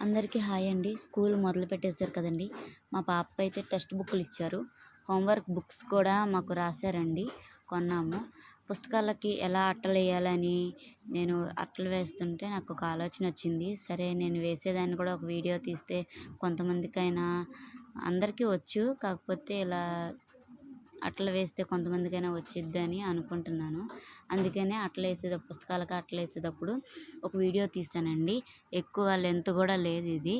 అందరికీ హాయ్ అండి. స్కూల్ మొదలు పెట్టేశారు కదండి. మా పాపకు అయితే టెక్స్ట్ బుక్లు ఇచ్చారు. హోంవర్క్ బుక్స్ కూడా మాకు రాశారండి. కొన్నాము. పుస్తకాలకి ఎలా అట్టలు వేయాలని నేను అట్టలు వేస్తుంటే నాకు ఒక ఆలోచన వచ్చింది. సరే నేను వేసేదాన్ని కూడా ఒక వీడియో తీస్తే కొంతమందికైనా అందరికీ వచ్చు. కాకపోతే ఇలా అట్లా వేస్తే కొంతమందికైనా వచ్చిద్దని అనుకుంటున్నాను. అందుకనే అట్లా వేసేది పుస్తకాలకు అట్లా వేసేటప్పుడు ఒక వీడియో తీసానండి. ఎక్కువ లెంత్ కూడా లేదు ఇది.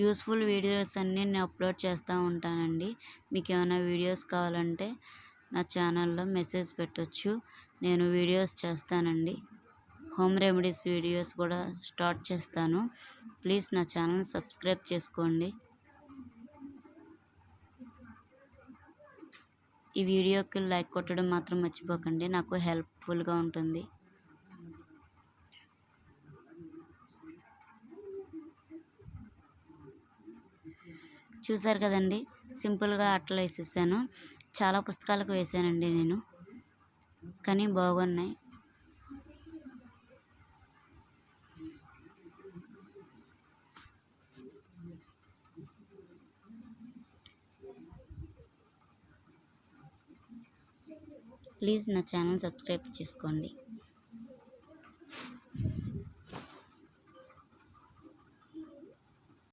యూస్ఫుల్ వీడియోస్ అన్నీ నేను అప్లోడ్ చేస్తూ ఉంటానండి. మీకు ఏమైనా వీడియోస్ కావాలంటే నా ఛానల్లో మెసేజ్ పెట్టొచ్చు. నేను వీడియోస్ చేస్తానండి. హోమ్ రెమెడీస్ వీడియోస్ కూడా స్టార్ట్ చేస్తాను. ప్లీజ్ నా ఛానల్ సబ్స్క్రైబ్ చేసుకోండి. ఈ వీడియోకి లైక్ కొట్టడం మాత్రం మర్చిపోకండి. నాకు హెల్ప్ఫుల్గా ఉంటుంది. చూసారు కదండి? సింపుల్గా అట్లా వేసేసాను. చాలా పుస్తకాలకు వేసానండి నేను. కానీ బాగున్నాయి. ప్లీజ్ నా ఛానల్ సబ్స్క్రైబ్ చేసుకోండి.